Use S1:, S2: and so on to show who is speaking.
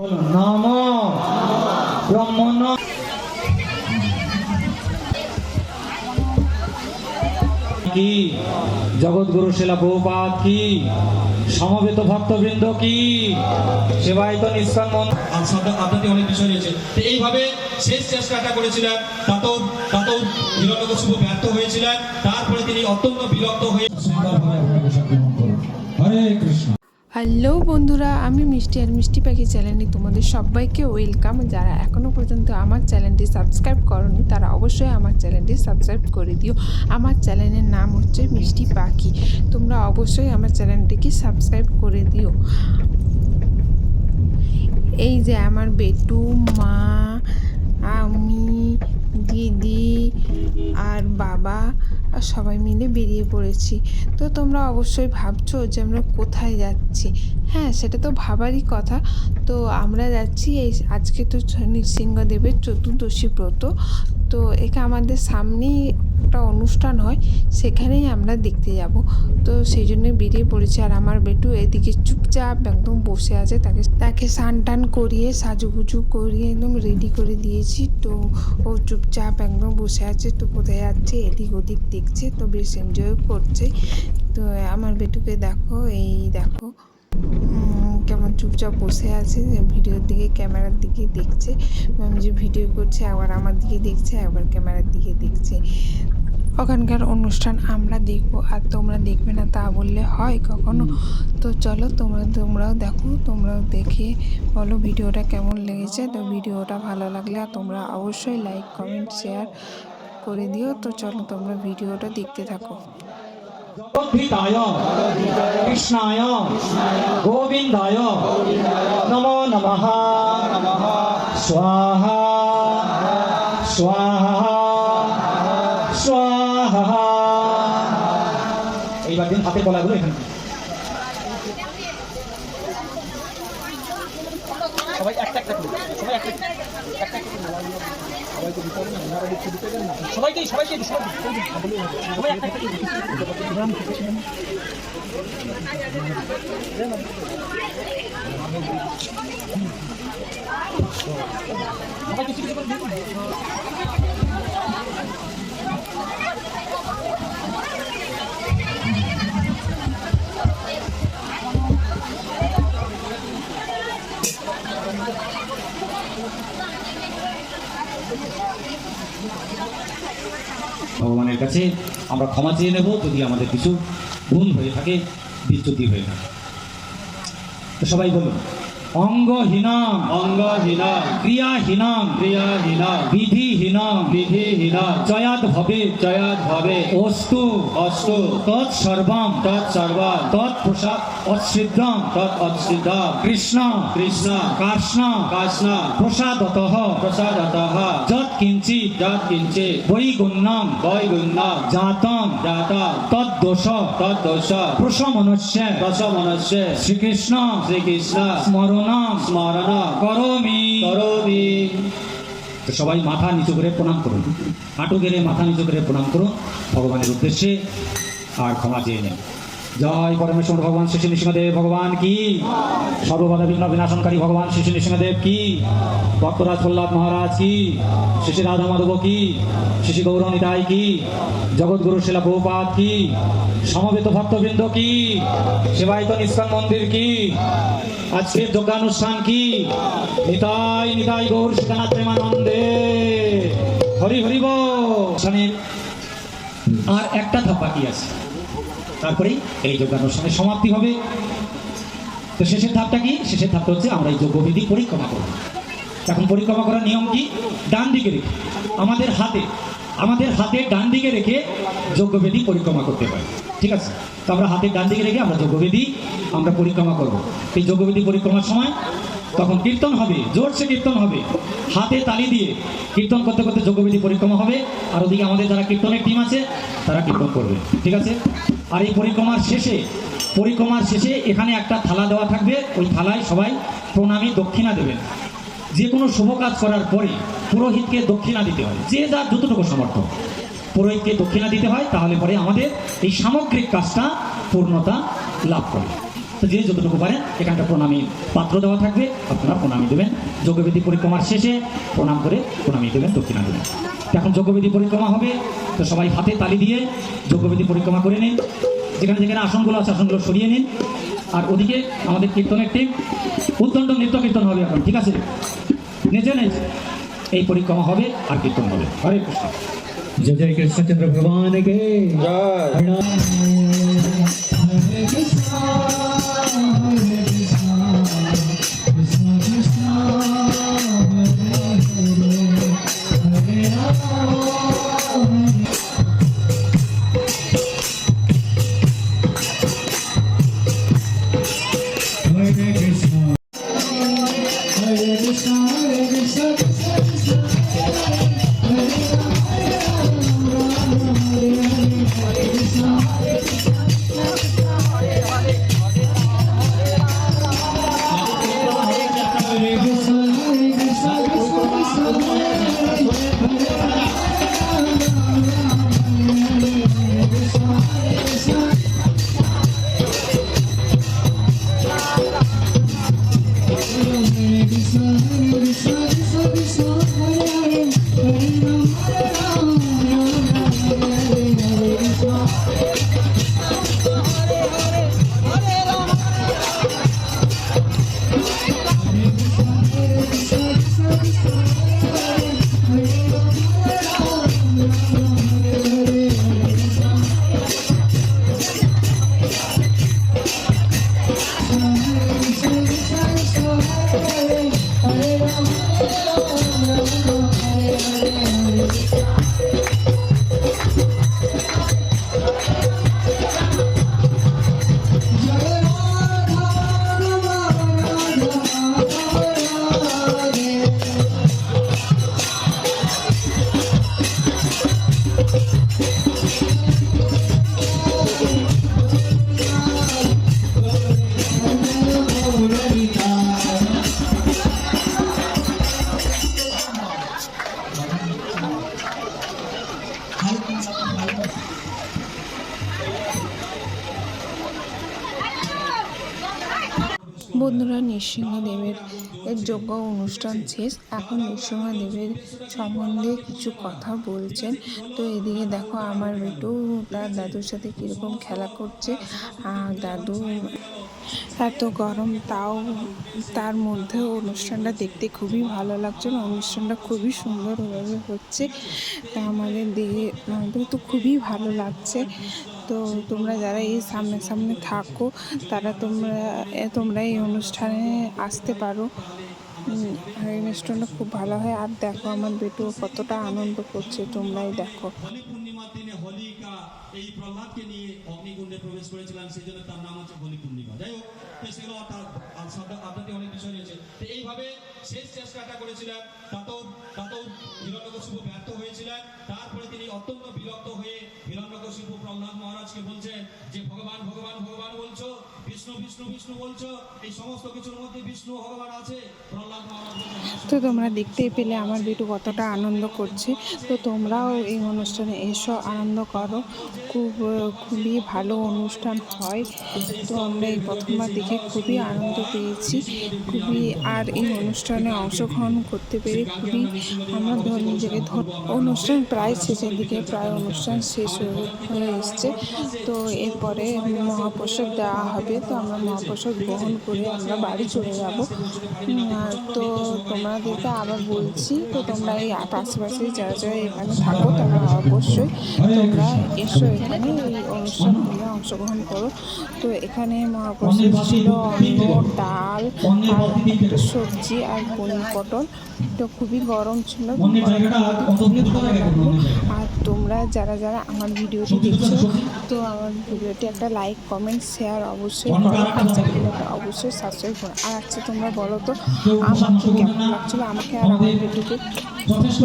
S1: নম। ব্রহ্মণ কি? জগৎগুরু শিলা বহুপাত কি? সমবেত ভক্তবৃন্দ কি? সেবায়িত নিষ্কান মন্দির
S2: আর অনেক বিষয় রয়েছে। তো এইভাবে শেষ চেষ্টাটা করেছিলেন। তাতেও তাতেও হিরণ্যকশিপু ব্যর্থ হয়েছিলেন। তারপরে তিনি অত্যন্ত বিরক্ত হয়ে
S1: হরে কৃষ্ণ।
S3: হ্যালো বন্ধুরা, আমি মিষ্টি আর মিষ্টি পাখি চ্যানেলে তোমাদের সবাইকে ওয়েলকাম। যারা এখনও পর্যন্ত আমার চ্যানেলটি সাবস্ক্রাইব করনি, তারা অবশ্যই আমার চ্যানেলটি সাবস্ক্রাইব করে দিও। আমার চ্যানেলের নাম হচ্ছে মিষ্টি পাখি। তোমরা অবশ্যই আমার চ্যানেলটিকে সাবস্ক্রাইব করে দিও। এই যে আমার বেটু, মা, আমি, দিদি আর বাবা। আর সবাই মিলে বেরিয়ে পড়েছি। তো তোমরা অবশ্যই ভাবছ যে আমরা কোথায় যাচ্ছি। হ্যাঁ সেটা তো ভাবারই কথা। তো আমরা যাচ্ছি এই আজকে তো নৃসিংহদেবের চতুর্দশী ব্রত। তো একে আমাদের সামনেই একটা অনুষ্ঠান হয়, সেখানেই আমরা দেখতে যাব। তো সেই জন্য বেরিয়ে পড়েছি। আর আমার বেটু এদিকে চুপচাপ একদম বসে আছে। তাকে তাকে স্নান টান করিয়ে, সাজুগুজু করিয়ে একদম রেডি করে দিয়েছি। তো ও চুপচাপ একদম বসে আছে। তো কোথায় যাচ্ছে? এদিক ওদিক দেখছে। তো বেশ এনজয় করছে। তো আমার বেটুকে দেখো, এই দেখো। চুপচাপ বসে আছে, ভিডিওর দিকে, ক্যামেরার দিকে দেখছে। যে ভিডিও করছে, আবার আমার দিকে দেখছে, আবার ক্যামেরার দিকে দেখছে। ওখানকার অনুষ্ঠান আমরা দেখব, আর তোমরা দেখবে না তা বললে হয় কখনো। তো চলো, তোমরা, তোমরাও দেখো, তোমরাও দেখে বলো ভিডিওটা কেমন লেগেছে। তো ভিডিওটা ভালো লাগলে তোমরা অবশ্যই লাইক কমেন্ট শেয়ার করে দিও। তো চলো, তোমরা ভিডিওটা দেখতে থাকো।
S1: জগদ্ধিতায়, কৃষ্ণায়, গোবিন্দায়, নমো নমঃ। স্বাহা স্বাহা স্বাহা। এইবার দিন হাতের গলাগুলো এখানে।
S4: সবাই একটা একটা সবাই একটা সবাইকে দিতে হবে ওনারা দিতে দিতে দেন না সবাইকেই সবাইকে সবাই একটা একটা করে সবাই কিছু কিছু করে
S1: ভগবানের কাছে আমরা ক্ষমা চেয়ে নেব যদি আমাদের কিছু ভুল হয়ে থাকে, বিচ্যুতি হয়ে থাকে। তো সবাই বলুন। অঙ্গহীনাম।
S2: অঙ্গহীনা
S1: ক্রিয়াহীনাম।
S2: ক্রিয়াহীনা
S1: বিধিহীনাম।
S2: বিধিহীনা
S1: জয়াদ ভবে।
S2: জয়াত ভাবে।
S1: অস্তু।
S2: অস্তু।
S1: তৎসর্বম।
S2: তৎসর্বা
S1: তৎপ্রসাদ অশ্রিদ্রম
S2: তৎ অচ্ছিদা
S1: কৃষ্ণ।
S2: কৃষ্ণ।
S1: কাষ্ণ
S2: কাষ্ণ
S1: প্রসাদত।
S2: প্রসাদতঃ।
S1: যৎ কিঞ্চিত
S2: যৎ কিঞ্চিত
S1: বৈগুণ্যম।
S2: বৈগুণ্য
S1: জাতম।
S2: জাতা
S1: তদ্দোষ।
S2: তদ্দোষ।
S1: প্রসমনস্য।
S2: প্রসমনস্য।
S1: শ্রীকৃষ্ণ।
S2: শ্রীকৃষ্ণ। স্মরণ
S1: করমি।
S2: করমি।
S1: তো সবাই মাথা নিচু করে প্রণাম করুন। হাঁটু গেলে মাথা নিচু করে প্রণাম করুন। ভগবানের উদ্দেশ্যে আর ক্ষমা চেয়ে নেন। জয় পরমেশ্বর ভগবান শ্রী নৃসিংহদেব ভগবান কি? সর্ববাধা বিঘ্ন বিনাশনকারী ভগবান শ্রী নৃসিংহদেব কি? ভক্তরাজ প্রহ্লাদ মহারাজ কি? শ্রী রাধা মাধব কি? শ্রী গৌর নিতাই কি? জগৎগুরু শিলা বহুপাত কি? সমবেত ভক্তবৃন্দ কি? সেবায়িত নিষ্কান মন্দির কি? আজকের যজ্ঞানুষ্ঠান কি? নিতাই নিতাই গৌর সীতানাথ প্রেমানন্দে। হরি হরি বনের আর একটা ধাপ বাকি আছে? তারপরেই এই যজ্ঞানুষ্ঠানের সমাপ্তি হবে। তো শেষের ধাপটা কি? শেষের ধাপটা হচ্ছে আমরা এই যজ্ঞবিধি পরিক্রমা করব। এখন পরিক্রমা করার নিয়ম কি? ডান দিকে রেখে, আমাদের হাতে আমাদের হাতে ডান দিকে রেখে যজ্ঞবেদী পরিক্রমা করতে পারি ঠিক আছে? তো আমরা হাতের ডান দিকে রেখে আমরা যজ্ঞবেদী আমরা পরিক্রমা করব। এই যজ্ঞবেদী পরিক্রমার সময় তখন কীর্তন হবে, জোরসে কীর্তন হবে। হাতে তালি দিয়ে কীর্তন করতে করতে যজ্ঞবেদী পরিক্রমা হবে। আর ওদিকে আমাদের যারা কীর্তনের টিম আছে, তারা কীর্তন করবে। ঠিক আছে? আর এই পরিক্রমার শেষে পরিক্রমার শেষে এখানে একটা থালা দেওয়া থাকবে। ওই থালায় সবাই প্রণামী দক্ষিণা দেবেন। যে কোনো শুভ কাজ করার পরে পুরোহিতকে দক্ষিণা দিতে হয়। যে যার যতটুকু সমর্থ পুরোহিতকে দক্ষিণা দিতে হয়, তাহলে পরে আমাদের এই সামগ্রিক কাজটা পূর্ণতা লাভ করে। তো যে যতটুকু পারেন এখানটা প্রণামী পাত্র দেওয়া থাকবে। আপনারা প্রণামী দেবেন। যজ্ঞবিধি পরিক্রমার শেষে প্রণাম করে প্রণামী দেবেন দক্ষিণা দেবেন। এখন যজ্ঞবিধি পরিক্রমা হবে। তো সবাই হাতে তালি দিয়ে যজ্ঞবিধি পরিক্রমা করে নিন। যেখানে যেখানে আসনগুলো আছে আসনগুলো সরিয়ে নিন। আর ওদিকে আমাদের কীর্তনের টিম উদ্দণ্ড নৃত্য কীর্তন হবে এখন ঠিক আছে? নিজে নিজ এই পরিক্রমা হবে আর কীর্তন হবে। হরে কৃষ্ণ।
S5: জয় জয় কৃষ্ণচন্দ্র ভগবান
S3: জয়। নৃসিংহদেবের এর যোগ্য অনুষ্ঠান শেষ। এখন নৃসিংহদেবের সম্বন্ধে কিছু কথা বলছেন। তো এদিকে দেখো, আমার বেটু তার দাদুর সাথে কীরকম খেলা করছে। আর দাদু এত গরম, তাও তার মধ্যে অনুষ্ঠানটা দেখতে খুবই ভালো লাগছে অনুষ্ঠানটা খুবই সুন্দরভাবে হচ্ছে। তা আমাদের দেখে আমাদের তো খুবই ভালো লাগছে। তো তোমরা যারা এই সামনে সামনে থাকো তারা তোমরা তোমরা এই অনুষ্ঠানে আসতে পারো। আর এই খুব ভালো হয়। আর দেখো আমার বেটু কতটা আনন্দ করছে তোমরাই দেখো।
S2: এই প্রহ্লাদকে নিয়ে অগ্নিকুণ্ডে প্রবেশ করেছিলেন সেই জন্য তার নাম হচ্ছে হোলি পূর্ণিমা। যাই হোক সেগুলো অনেক বিষয় রয়েছে। তো এইভাবে শেষ চেষ্টাটা করেছিলেন। তাতেও তাতেও ব্যর্থ হয়েছিলেন। তারপরে তিনি অত্যন্ত বিরক্ত হয়ে হিরণ্যকশিপু প্রহ্লাদ মহারাজকে বলছেন যে ভগবান ভগবান ভগবান বলছো বিষ্ণু বিষ্ণু বিষ্ণু বলছো এই সমস্ত কিছুর মধ্যে বিষ্ণু ভগবান আছে। প্রহ্লাদ মহারাজ বলছেন "হ্যাঁ,
S3: তো তোমরা দেখতে পেলে আমার বেটু কতটা আনন্দ করছে। তো তোমরাও এই অনুষ্ঠানে এসো, আনন্দ করো। খুব, খুবই ভালো অনুষ্ঠান হয়। তো আমরা এই প্রথমবার দেখে খুবই আনন্দ পেয়েছি। খুবই, আর এই অনুষ্ঠানে অংশগ্রহণ করতে পেরে খুবই আমরা ধর নিজেকে ধর অনুষ্ঠান প্রায় শেষের দিকে, প্রায় অনুষ্ঠান শেষ হয়ে এসছে। তো এরপরে মহাপ্রসাদ দেওয়া হবে। তো আমরা মহাপ্রসাদ গ্রহণ করে আমরা বাড়ি চলে যাব। তো তোমাদেরকে আবার বলছি, তো তোমরা এই পাশাপাশি যারা যারা এখানে থাকো, তোমরা অবশ্যই তোমরা এসো এখানে, এই অনুষ্ঠানগুলো অংশগ্রহণ করো। তো এখানে মহাপ্রসাদ ছিল অন্ন ডাল আর সবজি আর পনির পটল। তো খুবই গরম ছিল খুবই ভালো আর তোমরা যারা যারা আমার ভিডিওটি দেখছ, তো আমার ভিডিওটি একটা লাইক কমেন্ট শেয়ার অবশ্যই আর অবশ্যই সাবস্ক্রাইব করো। আর আচ্ছা তোমরা বলো তো, আমাকে কেমন লাগছিল? আমাকে আর আমার ভিডিওকে
S5: যথেষ্ট